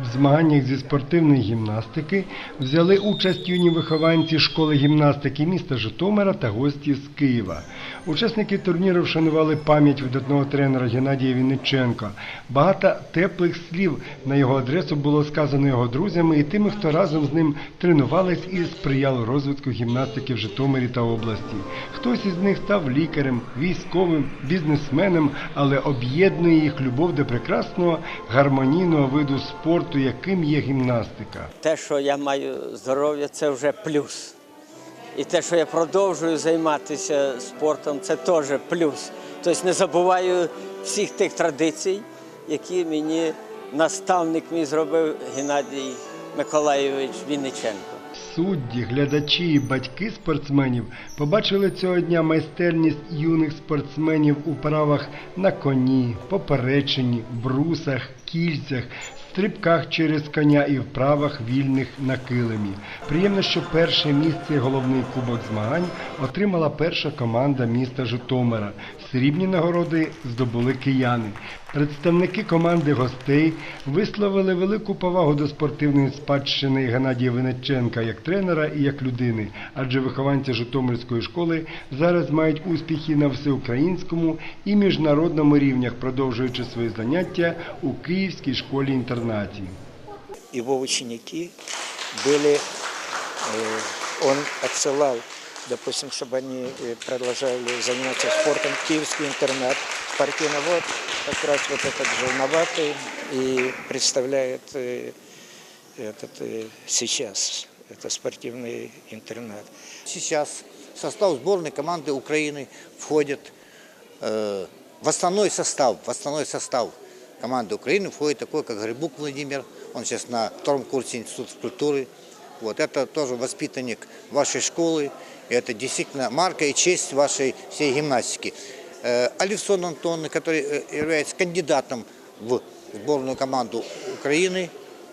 В змаганнях зі спортивної гімнастики взяли участь юні вихованці школи гімнастики міста Житомира та гості з Києва. Учасники турніру вшанували пам'ять видатного тренера Геннадія Вінниченка. Багато теплих слів на його адресу було сказано його друзями і тими, хто разом з ним тренувались і сприяли розвитку гімнастики в Житомирі та області. Хтось із них став лікарем, військовим, бізнесменом, але об'єднує їх любов до прекрасного гармонійного виду спорту, яким є гімнастика. Те, що я маю здоров'я, це вже плюс. І те, що я продовжую займатися спортом, це теж плюс. Тобто не забуваю всіх тих традицій, які мені наставник мій зробив Геннадій Миколайович Вінниченко. Судді, глядачі і батьки спортсменів побачили цього дня майстерність юних спортсменів у правах на коні, поперечині, брусах, кільцях, стрибках через коня і вправах вільних на килимі. Приємно, що перше місце головний кубок змагань отримала перша команда міста Житомира. Срібні нагороди здобули кияни. Представники команди гостей висловили велику повагу до спортивної спадщини Геннадія Винниченка як тренера і як людини, адже вихованці Житомирської школи зараз мають успіхи на всеукраїнському і міжнародному рівнях, продовжуючи свої заняття у Київській школі-інтернаті. его ученики были, э, он отсылал, допустим, чтобы они э, продолжали заниматься спортом, киевский интернат. Партийно вот как раз вот этот желноватый и представляет э, этот э, сейчас, это спортивный интернат. Сейчас в состав сборной команды Украины входит э, в основной состав, в основной состав команды Украины входит такой, как Грибук Владимир. Он сейчас на втором курсе Института культуры. Вот это тоже воспитанник вашей школы. И это действительно марка и честь вашей всей гимнастики. Э, Александр Антон, который э, является кандидатом в сборную команду Украины,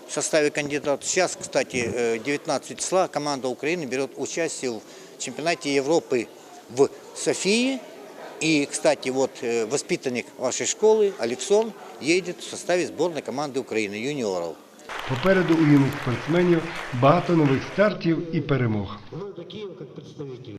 в составе кандидатов. Сейчас, кстати, э, 19 числа команда Украины берет участие в чемпионате Европы в Софии. И, кстати, вот э, воспитанник вашей школы, Алексон, едет в составе сборной команды Украины, юниоров. Попереду у юних спортсменів багато нових стартів і перемог. киева как представитель